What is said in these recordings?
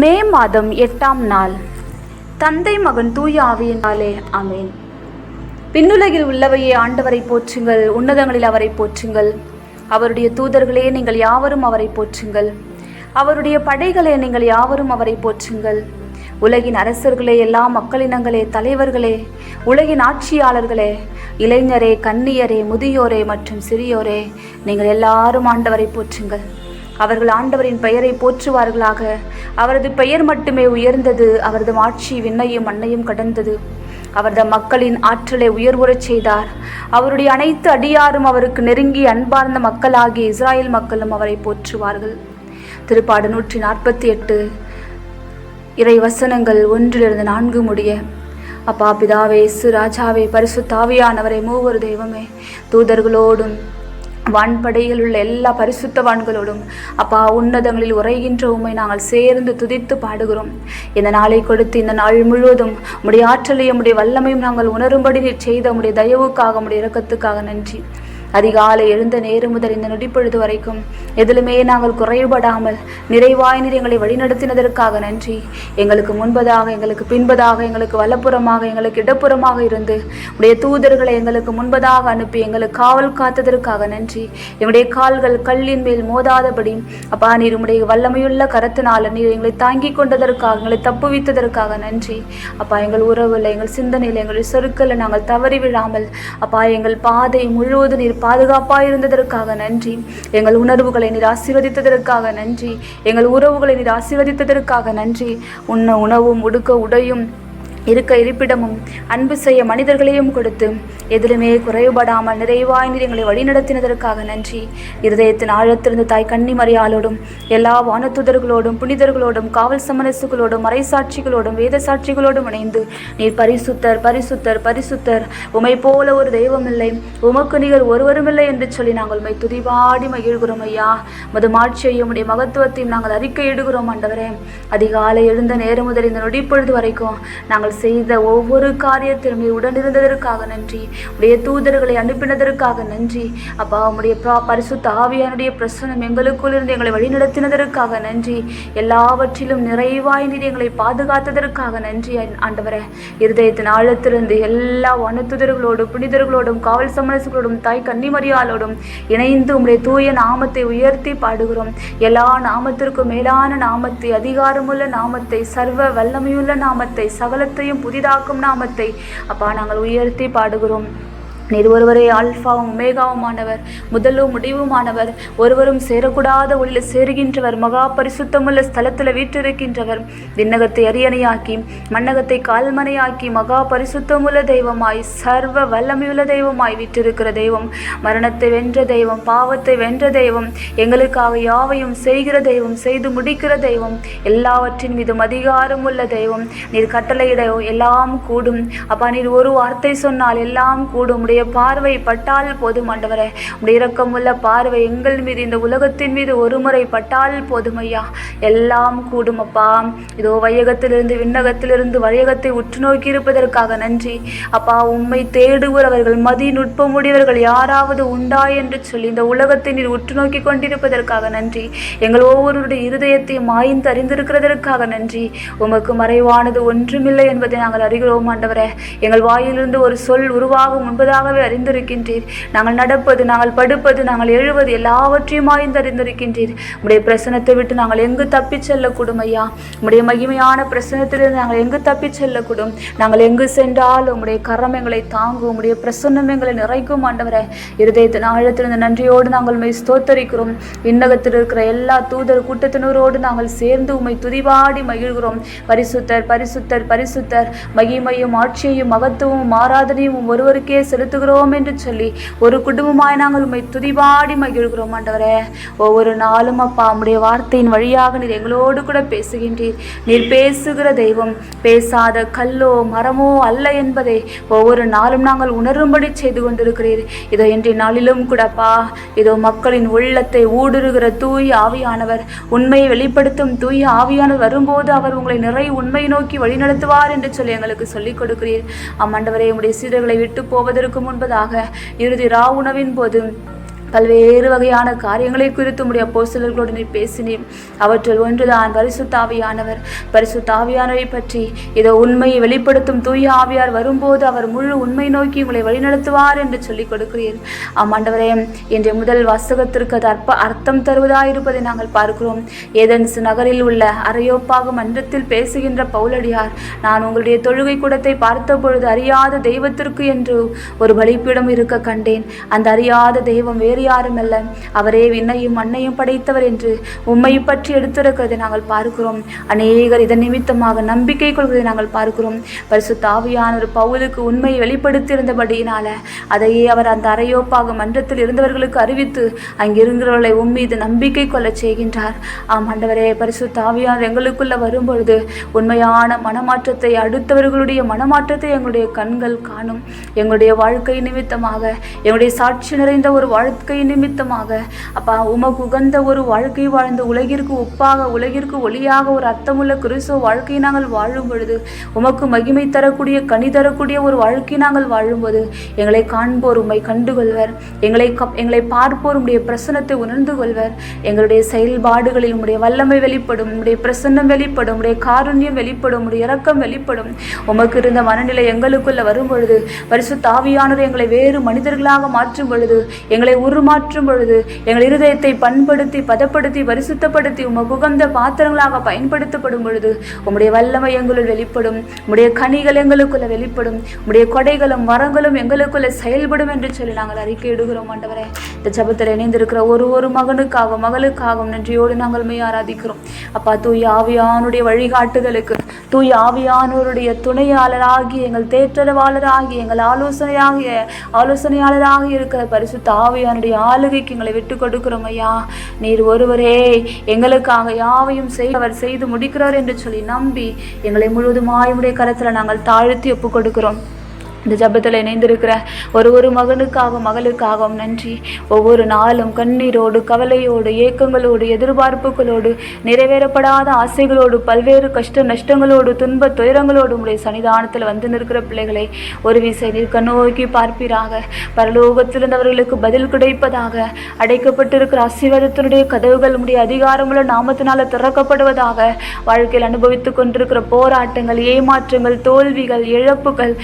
மே மாதம் எட்டாம் நாள். தந்தை மகன் தூய ஆவியினாலே அமேன் பின்னுலகில் உள்ளவையே ஆண்டவரை போற்றுங்கள் உன்னதங்களில் அவரை போற்றுங்கள். அவருடைய தூதர்களே நீங்கள் யாவரும் அவரை போற்றுங்கள். அவருடைய படைகளே நீங்கள் யாவரும் அவரை போற்றுங்கள். உலகின் அரசர்களே எல்லா மக்களினங்களே தலைவர்களே உலகின் ஆட்சியாளர்களே இளைஞரே கன்னியரே முதியோரே மற்றும் சிறியோரே நீங்கள் எல்லாரும் ஆண்டவரை போற்றுங்கள். அவர்கள் ஆண்டவரின் பெயரை போற்றுவார்களாக. அவரது பெயர் மட்டுமே உயர்ந்தது அவரது ஆட்சி விண்ணையும் மண்ணையும் கடந்தது. அவரது மக்களின் ஆற்றலை உயர்வுறச் செய்தார். அவருடைய அனைத்து அடியாரும் அவருக்கு நெருங்கி அன்பார்ந்த மக்களாகிய இஸ்ராயேல் மக்களும் அவரை போற்றுவார்கள். திருப்பாடு நூற்றி நாற்பத்தி எட்டு இறை வசனங்கள் ஒன்றிலிருந்து நான்கு முடிய. அப்பா பிதாவே சு ராஜாவே பரிசு பரிசுத்தாவியானவரே மூவர் தெய்வமே தூதர்களோடும் வான்படையில் உள்ள எல்லா பரிசுத்தவான்களோடும் அப்பா உன்னதங்களில் உரைகின்ற உண்மை நாங்கள் சேர்ந்து துதித்து பாடுகிறோம். இந்த நாளை கொடுத்து இந்த நாள் முழுவதும் உடைய ஆற்றலையும் உடைய வல்லமையும் நாங்கள் உணரும்படி நீர் செய்த உடைய தயவுக்காக உடைய இறக்கத்துக்காக நன்றி. அதிகாலை எழுந்த நேரம் முதல் இந்த நொடிப்பொழுது வரைக்கும் எதிலுமே நாங்கள் குறைபடாமல் நிறைவாய் எங்களை வழிநடத்தினதற்காக நன்றி. எங்களுக்கு முன்பதாக எங்களுக்கு பின்பதாக எங்களுக்கு வலப்புறமாக எங்களுக்கு இடப்புறமாக இருந்து உடைய தூதர்களை எங்களுக்கு முன்பதாக அனுப்பி எங்களுக்கு காவல் காத்ததற்காக நன்றி. எங்களுடைய கால்கள் கல்லின் மேல் மோதாதபடி அப்பா நீர் உடைய வல்லமையுள்ள கரத்தினால் நீர் எங்களை தாங்கி கொண்டதற்காக எங்களை தப்புவித்ததற்காக நன்றி. அப்பா எங்கள் உறவில் எங்கள் சிந்தனையில் எங்களுடைய சொற்களை நாங்கள் தவறி விழாமல் அப்பா எங்கள் பாதை முழுவதும் நீர் பாதுகாப்பாக இருந்ததற்காக நன்றி. எங்கள் உணர்வுகளை நீர் ஆசீர்வதித்ததற்காக நன்றி. எங்கள் உறவுகளை நீர் ஆசீர்வதித்ததற்காக நன்றி. உண்ண உணவும் உடுக்க உடையும் இருக்க இருப்பிடமும் அன்பு செய்ய மனிதர்களையும் கொடுத்து எதிலுமே குறைவுபடாமல் நிறைவாய் நீர் எங்களை வழிநடத்தினதற்காக நன்றி. இருதயத்தின் ஆழத்திலிருந்து தாய் கன்னிமறியாளோடும் எல்லா வானத்துதர்களோடும் புனிதர்களோடும் காவல் சமரசுகளோடும் மறைசாட்சிகளோடும் வேத சாட்சிகளோடும் இணைந்து நீர் பரிசுத்தர் பரிசுத்தர் பரிசுத்தர். உமை போல ஒரு தெய்வம் இல்லை உமக்கு நிகர் ஒருவருமில்லை என்று சொல்லி நாங்கள் உண்மை துதிபாடி மகிழ்கிறோம் ஐயா. மது மாட்சியையும் உடைய மகத்துவத்தையும் நாங்கள் அறிக்கையிடுகிறோம் ஆண்டவரே. அதிகாலை எழுந்த நேரம் முதல் இந்த நொடிப்பொழுது வரைக்கும் நாங்கள் செய்த ஒவ்வொரு காரியத்திலும் உடனிருந்ததற்காக நன்றி. உடைய தூதர்களை அனுப்பினதற்காக நன்றி. அப்பா உடைய பிரா- பரிசுத்த ஆவியானுடைய பிரசனம் எங்களுக்குள் இருந்து எங்களை வழிநடத்தினதற்காக நன்றி. எல்லாவற்றிலும் நிறைவாய் நீர் எங்களை பாதுகாத்ததற்காக நன்றி ஆண்டவரே. இருதயத்தின் ஆழத்திலிருந்து எல்லா வனத்துதர்களோடும் புனிதர்களோடும் காவல் சமரசுகளோடும் தாய் கன்னிமரியாலோடும் இணைந்து உடைய தூய நாமத்தை உயர்த்தி பாடுகிறோம். எல்லா நாமத்திற்கும் மேலான நாமத்தை அதிகாரமுள்ள நாமத்தை சர்வ வல்லமையுள்ள நாமத்தை சகலத்தையும் புதிதாக்கும் நாமத்தை அப்பா நாங்கள் உயர்த்தி பாடுகிறோம். நீர் ஒருவரே ஆல்ஃபாவும் உமேகாவுமானவர் முதலும் முடிவுமானவர் ஒருவரும் சேரக்கூடாத உள்ள சேருகின்றவர் மகா பரிசுத்தமுள்ள ஸ்தலத்தில் வீற்றிருக்கின்றவர் விண்ணகத்தை அரியணையாக்கி மண்ணகத்தை கால்மனையாக்கி மகா பரிசுத்தமுள்ள தெய்வமாய் சர்வ வல்லமையுள்ள தெய்வமாய் வீற்றிருக்கிற தெய்வம் மரணத்தை வென்ற தெய்வம் பாவத்தை வென்ற தெய்வம் எங்களுக்காக யாவையும் செய்கிற தெய்வம் செய்து முடிக்கிற தெய்வம் எல்லாவற்றின் மீதும் அதிகாரம் உள்ள தெய்வம் நீர் கட்டளையிட எல்லாம் கூடும். அப்பா நீர் ஒரு வார்த்தை சொன்னால் எல்லாம் கூடும். உடைய பார்வை பட்டால் போதும் ஆண்டவரே. உடைய இரக்கமுள்ள பார்வை எங்கள் மீது இந்த உலகத்தின் மீது ஒரு முறை பட்டால் போதும் ஐயா. எல்லாம் கூடும் அப்பா. இதோ வையகத்திலிருந்து விண்ணகத்திலிருந்து வழியகத்தை உற்று நோக்கி இருப்பதற்காக நன்றி. அப்பா உம்மை தேடுகிறவர்கள் மதி நுட்பமுடையவர்கள் யாராவது உண்டா என்று சொல்லி இந்த உலகத்தை நீர் உற்று நோக்கி கொண்டிருப்பதற்காக நன்றி. எங்கள் ஒவ்வொருவருடைய இருதயத்தையும் ஆய்ந்து அறிந்திருக்கிறதற்காக நன்றி. உமக்கு மறைவானது ஒன்றுமில்லை என்பதை நாங்கள் அறிகிறோம் ஆண்டவரே. எங்கள் வாயிலிருந்து ஒரு சொல் உருவாகும் நன்றாகவே அறிந்திருக்கின்றீர். நாங்கள் நடப்பது நாங்கள் படுப்பது நாங்கள் எழுவது எல்லாவற்றையும் ஆய்ந்து அறிந்திருக்கின்றீர். உடைய பிரசனத்தை விட்டு நாங்கள் எங்கு தப்பிச் செல்லக்கூடும் ஐயா? உடைய மகிமையான பிரசனத்திலிருந்து நாங்கள் எங்கு தப்பிச் செல்லக்கூடும்? நாங்கள் எங்கு சென்றாலும் உடைய கரம் எங்களை தாங்கும் உடைய பிரசன்னம் எங்களை நிறைக்கும் ஆண்டவரே. இருதயத்தின் ஆழத்திலிருந்து நன்றியோடு நாங்கள் உண்மை ஸ்தோத்தரிக்கிறோம். விண்ணகத்தில் இருக்கிற எல்லா தூதர் கூட்டத்தினரோடு நாங்கள் சேர்ந்து உம்மை துதிவாடி மகிழ்கிறோம். பரிசுத்தர் பரிசுத்தர் பரிசுத்தர். மகிமையும் ஆட்சியையும் மகத்துவமும் ஆராதனையும் ஒருவருக்கே செலுத்துகிறோம் என்று சொல்லி ஒரு குடும்பமாய் நாங்கள் உண்மை துதிபாடி மகிழ்கிறோம் ஆண்டவரே. ஒவ்வொரு நாளும் அப்பா உம்முடைய வார்த்தையின் வழியாக நீர் எங்களோடு கூட பேசுகின்றீர். நீர் பேசுகிற தெய்வம் பேசாத கல்லோ மரமோ அல்ல என்பதை ஒவ்வொரு நாளும் நாங்கள் உணரும்படி செய்து கொண்டிருக்கிறீர். இதோ இன்றைய நாளிலும் கூடப்பா இதோ மக்களின் உள்ளத்தை ஊடுருகிற தூய் ஆவியானவர் உண்மையை வெளிப்படுத்தும் தூய் ஆவியானவர் வரும்போது அவர் உங்களை நிறை உண்மை நோக்கி வழிநடத்துவார் என்று சொல்லி எங்களுக்கு சொல்லிக் கொடுக்கிறீர். அம்மாண்டவரே உம்முடைய சீடர்களை விட்டு போவதற்கு முன்பதாக இறுதி ராவுணவின் போது பல்வேறு வகையான காரியங்களை குறித்து உடைய அப்போஸ்தலர்களோடு பேசினேன். பேசினீர் அவற்றில் ஒன்றுதான் பரிசுத்தாவியானவர் ஆவியானவர். பற்றி இதோ உண்மையை வெளிப்படுத்தும் தூய ஆவியார் வரும்போது அவர் முழு உண்மை நோக்கி உங்களை வழிநடத்துவார் என்று சொல்லிக் கொடுக்கிறீர். ஆமாண்டவரே இன்றைய முதல் வாசகத்திற்கு அது அற்ப அர்த்தம் தருவதாயிருப்பதை நாங்கள் பார்க்கிறோம். ஏதென்ஸ் நகரில் உள்ள அரையோப்பாக மன்றத்தில் பேசுகின்ற பவுலடியார் நான் உங்களுடைய தொழுகை கூடத்தை பார்த்த பொழுது அறியாத தெய்வத்திற்கு என்று ஒரு பலிப்பீடம் இருக்க கண்டேன். அந்த அறியாத தெய்வம் வேறு யாரும் அல்ல அவரே விண்ணையும் மண்ணையும் படைத்தவர் என்று உம்மை பற்றி எடுத்திருக்கிறதை நாங்கள் பார்க்கிறோம். அநேகர் இதன் நிமித்தமாக நம்பிக்கை கொள்வதை நாங்கள் பார்க்கிறோம். பரிசு ஆவியானவர் பவுலுக்கு உண்மையை வெளிப்படுத்தியிருந்தபடியினால அதையே அவர் அந்த அரையோப்பாக மன்றத்தில் இருந்தவர்களுக்கு அறிவித்து அங்கிருந்தவர்களை உம்மீது நம்பிக்கை கொள்ள செய்கின்றார். ஆம் ஆண்டவரே பரிசு ஆவியானவர் எங்களுக்குள்ள வரும்பொழுது உண்மையான மனமாற்றத்தை அடுத்தவர்களுடைய மனமாற்றத்தை எங்களுடைய கண்கள் காணும். எங்களுடைய வாழ்க்கை நிமித்தமாக எங்களுடைய சாட்சி நிறைந்த ஒரு வாழ்க்கை நிமித்தமாக. அப்பா உமக்கு உகந்த ஒரு வாழ்க்கை வாழ்ந்த உலகிற்கு ஒப்பாக உலகிற்கு ஒளியாக ஒரு அர்த்தமுள்ள கிறிஸ்துவ வாழ்க்கையை நாங்கள் வாழும் பொழுது உமக்கு மகிமை தரக்கூடிய கனி தரக்கூடிய ஒரு வாழ்க்கை நாங்கள் வாழும்போது எங்களை காண்போர் உம்மை கண்டுகொள்வர். எங்களை எங்களை பார்ப்போர் உடைய பிரசன்னத்தை உணர்ந்து கொள்வர். எங்களுடைய செயல்பாடுகளில் உடைய வல்லமை வெளிப்படும் உடைய பிரசன்னம் வெளிப்படும் உடைய காருண்யம் வெளிப்படும் உடைய இரக்கம் வெளிப்படும். உமக்கு இருந்த மனநிலை எங்களுக்குள்ள வரும் பொழுது பரிசு ஆவியானவர் எங்களை வேறு மனிதர்களாக மாற்றும் பொழுது எங்களை உருமாற்றும் பொழுது எங்கள் இருதயத்தை பண்படுத்தி பதப்படுத்தி பரிசுத்தப்படுத்தி உமக்கு உகந்த பாத்திரங்களாக பயன்படுத்தப்படும் பொழுது உம்முடைய வல்லமை எங்களுள் வெளிப்படும் உம்முடைய கனிகள் எங்களுக்குள்ள வெளிப்படும் உம்முடைய கொடைகளும் வரங்களும் எங்களுக்குள்ள செயல்படும் என்று சொல்லி நாங்கள் அறிக்கையிடுகிறோம் ஆண்டவரே. இந்த ஜபத்தில் இணைந்திருக்கிற ஒரு ஒரு மகனுக்காக மகளுக்காகவும் நன்றியோடு நாங்கள் மெய் ஆராதிக்கிறோம். அப்பா தூய் ஆவியானுடைய வழிகாட்டுதலுக்கு தூய் ஆவியானோருடைய துணையாளராகி எங்கள் தேற்றரவாளராகி எங்கள் ஆலோசனையாகிய ஆலோசனையாளராக இருக்கிற பரிசுத்த ஆவியானுடைய ஆளுகைக்கு எங்களை விட்டு கொடுக்கிறோம் ஐயா. நீர் ஒருவரே எங்களுக்காக யாவையும் செய் அவர் செய்து முடிக்கிறார் என்று சொல்லி நம்பி எங்களை முழுவதுமாய் உடைய கரத்தில் நாங்கள் தாழ்த்தி ஒப்பு கொடுக்கிறோம். இந்த ஜபத்தில் இணைந்திருக்கிற ஒரு ஒரு மகனுக்காகவும் மகளுக்காகவும் நன்றி. ஒவ்வொரு நாளும் கண்ணீரோடு கவலையோடு ஏக்கங்களோடு எதிர்பார்ப்புகளோடு நிறைவேறப்படாத ஆசைகளோடு பல்வேறு கஷ்ட நஷ்டங்களோடு துன்ப துயரங்களோடு உடைய சன்னிதானத்தில் வந்து நிற்கிற பிள்ளைகளை ஒரு விசை நிற்க நோக்கி பார்ப்பீராக. பரலோகத்திலிருந்தவர்களுக்கு பதில் கிடைப்பதாக. அடைக்கப்பட்டிருக்கிற ஆசீர்வாதத்தினுடைய கதவுகள் உடைய அதிகாரமுள்ள நாமத்தினால திறக்கப்படுவதாக. வாழ்க்கையில் அனுபவித்துக் கொண்டிருக்கிற போராட்டங்கள் ஏமாற்றங்கள் தோல்விகள் இழப்புகள்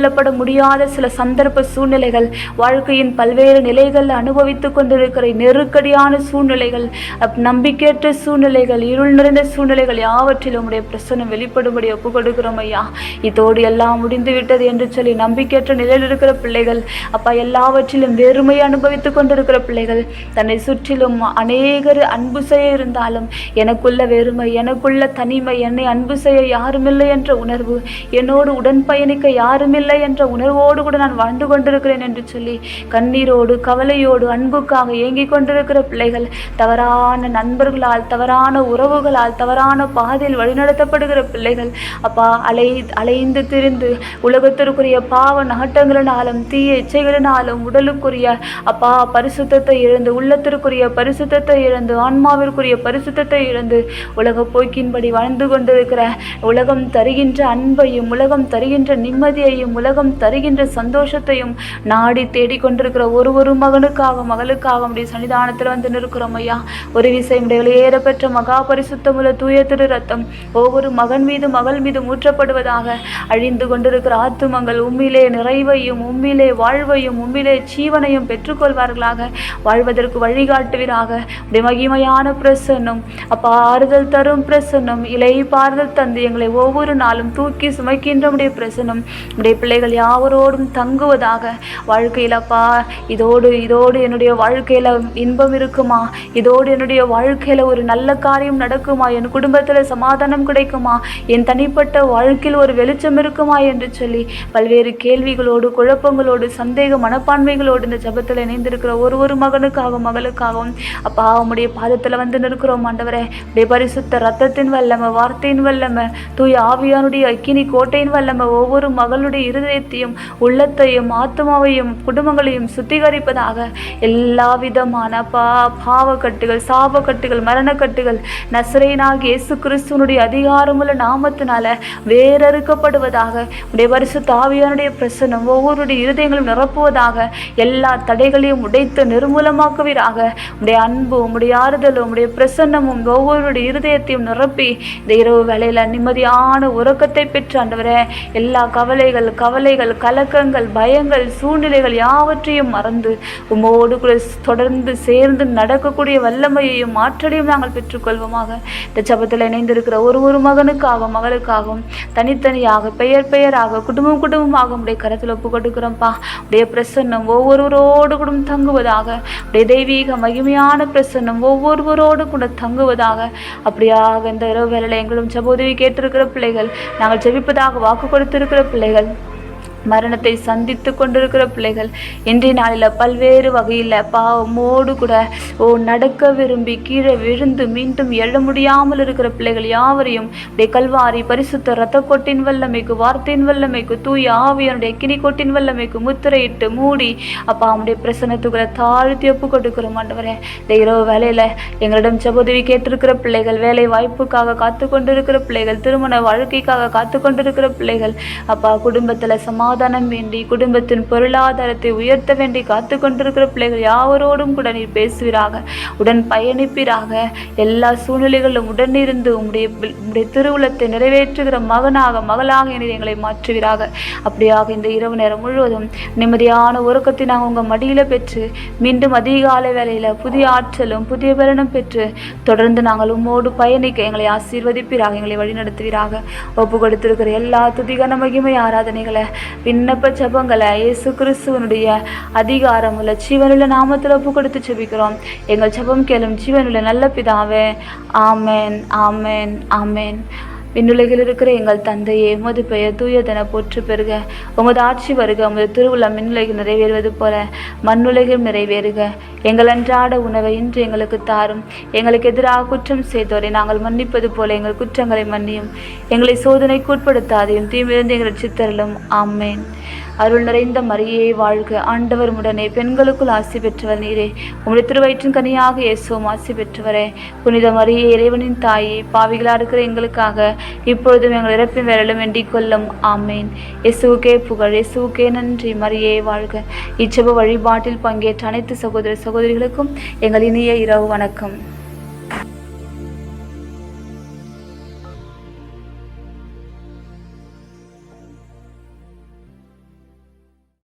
ஏற்றுக்கொள்ளப்பட முடியாத சில சந்தர்ப்ப சூழ்நிலைகள் வாழ்க்கையின் பல்வேறு நிலைகள் அனுபவித்துக் கொண்டிருக்கிற நெருக்கடியான சூழ்நிலைகள் அப்- நம்பிக்கையற்ற சூழ்நிலைகள் இருள் நிறைந்த சூழ்நிலைகள் யாவற்றிலும் உடைய பிரசனம் வெளிப்படும்படி ஒப்பு கொடுக்கிறோம் ஐயா. இதோடு எல்லாம் முடிந்து விட்டது என்று சொல்லி நம்பிக்கையற்ற நிலையில் இருக்கிற பிள்ளைகள் அப்பா எல்லாவற்றிலும் வெறுமையை அனுபவித்துக் கொண்டிருக்கிற பிள்ளைகள் தன்னை சுற்றிலும் அநேகர் அன்பு செய்ய இருந்தாலும் எனக்குள்ள வெறுமை எனக்குள்ள தனிமை என்னை அன்பு செய்ய யாருமில்லை என்ற உணர்வு என்னோடு உடன் பயணிக்க யாருமில்லை என்ற உணர்வோடு கூட நான் வாழ்ந்து கொண்டிருக்கிறேன் என்று சொல்லி கண்ணீரோடு கவலையோடு அன்புக்காக ஏங்கிக் கொண்டிருக்கிற பிள்ளைகள் தவறான நண்பர்களால் தவறான உறவுகளால் தவறான பாதையில் வழிநடத்தப்படுகிற பிள்ளைகள் அப்பா அலை அலைந்து திரிந்து உலகத்திற்குரிய பாவ நாட்டங்களினாலும் தீய இச்சைகளினாலும் உடலுக்குரிய அப்பா பரிசுத்தத்தை இழந்து உள்ளத்திற்குரிய பரிசுத்தத்தை இழந்து ஆன்மாவிற்குரிய பரிசுத்தத்தை இழந்து உலக போக்கின்படி வாழ்ந்து கொண்டிருக்கிற உலகம் தருகின்ற அன்பையும் உலகம் தருகின்ற நிம்மதியையும் உலகம் தருகின்ற சந்தோஷத்தையும் நாடி தேடிக் கொண்டிருக்கிற ஒரு ஒரு மகனுக்காக மகளுக்காக உடைய சன்னிதானத்தில் வந்து நிற்கிறோம் ஐயா. ஒரு விசை உடைய வெளியேற பெற்ற மகா பரிசுத்தமுள்ள தூய திரு ரத்தம் ஒவ்வொரு மகன் மீது மகள் மீது ஊற்றப்படுவதாக அழிந்து கொண்டிருக்கிற ஆத்துமங்கள் உம்மிலே நிறைவையும் உம்மிலே வாழ்வையும் உம்மிலே ஜீவனையும் பெற்றுக்கொள்வார்களாக. வாழ்வதற்கு வழிகாட்டுவீராக. உடைய மகிமையான பிரசன்னம் அப்பா ஆறுதல் தரும் பிரசன்னம் இலை பாறுதல் தந்து எங்களை ஒவ்வொரு நாளும் தூக்கி சுமைக்கின்ற உடைய பிரசன்னம். உடைய பிள்ளைகள் யாவரோடும் தங்குவதாக வாழ்க்கையில் அப்பா இதோடு இதோடு என்னுடைய வாழ்க்கையில் இன்பம் இருக்குமா? இதோடு என்னுடைய வாழ்க்கையில் ஒரு நல்ல காரியம் நடக்குமா? என் குடும்பத்தில் சமாதானம் கிடைக்குமா? என் தனிப்பட்ட வாழ்க்கையில் ஒரு வெளிச்சம் இருக்குமா? என்று சொல்லி பல்வேறு கேள்விகளோடு குழப்பங்களோடு சந்தேக மனப்பான்மைகளோடு இந்த ஜெபத்தில் இணைந்திருக்கிற ஒரு ஒரு மகனுக்காகவும் மகளுக்காகவும் அப்பா உம்முடைய பாதத்தில் வந்து நிற்கிறோம் ஆண்டவரே. உடைய பரிசுத்த ரத்தத்தின் வல்லம வார்த்தையின் வல்லம தூய ஆவியானுடைய அக்கினி கோட்டையின் வல்லம ஒவ்வொரு மகளுடைய இருதயத்தையும் உள்ளத்தையும் ஆத்மாவையும் குடும்பங்களையும் சுத்திகரிப்பதாக எல்லா விதமான பா பாவக்கட்டுகள் சாபக்கட்டுகள் மரணக்கட்டுகள் நசரேனாகிய இயேசு கிறிஸ்துவனுடைய அதிகாரமுள்ள நாமத்தினால வேறறுக்கப்படுவதாக உடைய பரிசு தாவியானுடைய பிரசனம் ஒவ்வொருடைய இருதயங்களும் நிரப்புவதாக எல்லா தடைகளையும் உடைத்து நிர்மூலமாக்குவீராக. உடைய அன்பு உடைய ஆறுதலும் உடைய பிரசன்னமும் ஒவ்வொருடைய இருதயத்தையும் நிரப்பி இந்த இரவு வேலையில் நிம்மதியான உறக்கத்தை பெற்று ஆண்டவரே எல்லா கவலைகள் கவலைகள் கலக்கங்கள் பயங்கள் சூழ்நிலைகள் யாவற்றையும் மறந்து உம்மோடு கூட தொடர்ந்து சேர்ந்து நடக்கக்கூடிய வல்லமையையும் ஆற்றலையும் நாங்கள் பெற்றுக்கொள்வோமாக. இந்த சபத்தில் இணைந்திருக்கிற ஒரு ஒரு மகனுக்காகவும் மகளுக்காகவும் தனித்தனியாக பெயர் பெயராக குடும்பம் குடும்பமாக உடைய கருத்தில் ஒப்பு கொடுக்குறோம்ப்பா உடைய பிரசன்னம் ஒவ்வொருவரோடு கூட தங்குவதாக உடைய தெய்வீக மகிமையான பிரசன்னம் ஒவ்வொருவரோடு கூட தங்குவதாக. அப்படியாக இந்த இரவு வேலையில் எங்களும் ஜபோதவி கேட்டிருக்கிற பிள்ளைகள் நாங்கள் ஜெபிப்பதாக வாக்கு கொடுத்திருக்கிற பிள்ளைகள் மரணத்தை சந்தித்து கொண்டிருக்கிற பிள்ளைகள் இன்றைய நாளில் பல்வேறு வகையில் பாவமோடு கூட ஓ நடக்க விரும்பி கீழே விழுந்து மீண்டும் எழ முடியாமல் இருக்கிற பிள்ளைகள் யாவரையும் கல்வாரி பரிசுத்த ரத்த கொட்டின் வல்லமைக்கு வார்த்தையின் வல்லமைக்கு தூய் ஆவியனுடைய கினி கொட்டின் வல்லமைக்கு முத்திரையிட்டு மூடி அப்பா அவனுடைய பிரசனத்துக்குள்ள தாழ்த்தி ஒப்பு கொடுக்கிறோம் ஆண்டவரே. இந்த இரவு வேலையில் எங்களிடம் சபோதவி கேட்டிருக்கிற பிள்ளைகள் வேலை வாய்ப்புக்காக காத்து கொண்டிருக்கிற பிள்ளைகள் திருமண வாழ்க்கைக்காக காத்து கொண்டிருக்கிற பிள்ளைகள் அப்பா குடும்பத்தில் சமாதானம் வேண்டி குடும்பத்தின் பொருளாதாரத்தை உயர்த்த வேண்டி காத்து கொண்டிருக்கிற பிள்ளைகள் யாவரோடும் கூட நீர் பேசுவீராக. உடன் பயணிப்பீராக. எல்லா சூழ்நிலைகளிலும் உடனிருந்து உம்முடைய உம்முடைய திருவுளத்தை நிறைவேற்றுகிற மகனாக மகளாக நீர் எங்களை மாற்றுவீராக. அப்படியாக இந்த இரவு நேரம் முழுவதும் நிம்மதியான உறக்கத்தை நாங்கள் உங்கள் மடியில் பெற்று மீண்டும் அதிகாலை வேலையில் புதிய ஆற்றலும் புதிய பலனும் பெற்று தொடர்ந்து நாங்கள் உம்மோடு பயணிக்க எங்களை ஆசீர்வதிப்பீராக எங்களை வழிநடத்துவீராக. ஒப்பு கொடுத்திருக்கிற எல்லா துதிகன மகிமை ஆராதனைகளை விண்ணப்ப ஜபங்களை இயேசு கிறிஸ்துவனுடைய அதிகாரமுள்ள ஜீவனுள்ள நாமத்தில் ஒப்பு கொடுத்து ஜெபிக்கிறோம். எங்கள் ஜபம் கேளும் ஜீவனுள்ள நல்ல பிதாவே ஆமென் ஆமென் ஆமென். விண்ணுலகில் இருக்கிற எங்கள் தந்தையே உமது பெயர் தூயதென போற்று பெறுக உமது ஆட்சி வருக உமது திருவுள்ள மின்னுலகில் நிறைவேறுவது போல மண்ணுலகில் நிறைவேறுக. எங்கள் அன்றாட உணவை இன்று எங்களுக்கு தாரும். எங்களுக்கு எதிராக குற்றம் செய்தோரை நாங்கள் மன்னிப்பது போல எங்கள் குற்றங்களை மன்னியும். எங்களை சோதனைக்கு உட்படுத்தாதையும் தீமிருந்து எங்கள் சித்தரலும் ஆமேன். அருள் நிறைந்த மரியே வாழ்க. ஆண்டவர் உடனே பெண்களுக்குள் ஆசி பெற்றவர் நீரே. உம்முடைய திருவயிற்றின் கனியாக இயேசுவும் ஆசி பெற்றவரே. புனித மரியே இறைவனின் தாயே பாவிகளாக இருக்கிற எங்களுக்காக இப்பொழுதும் எங்கள் இறப்பின் வேறலும் வேண்டிக் கொள்ளும். ஆமேன். இயேசுவுக்கே புகழ். இயேசுவுக்கே நன்றி. மரியே வாழ்க. இச்சப வழிபாட்டில் பங்கேற்ற அனைத்து சகோதர சகோதரிகளுக்கும் எங்கள் இனிய இரவு வணக்கம்.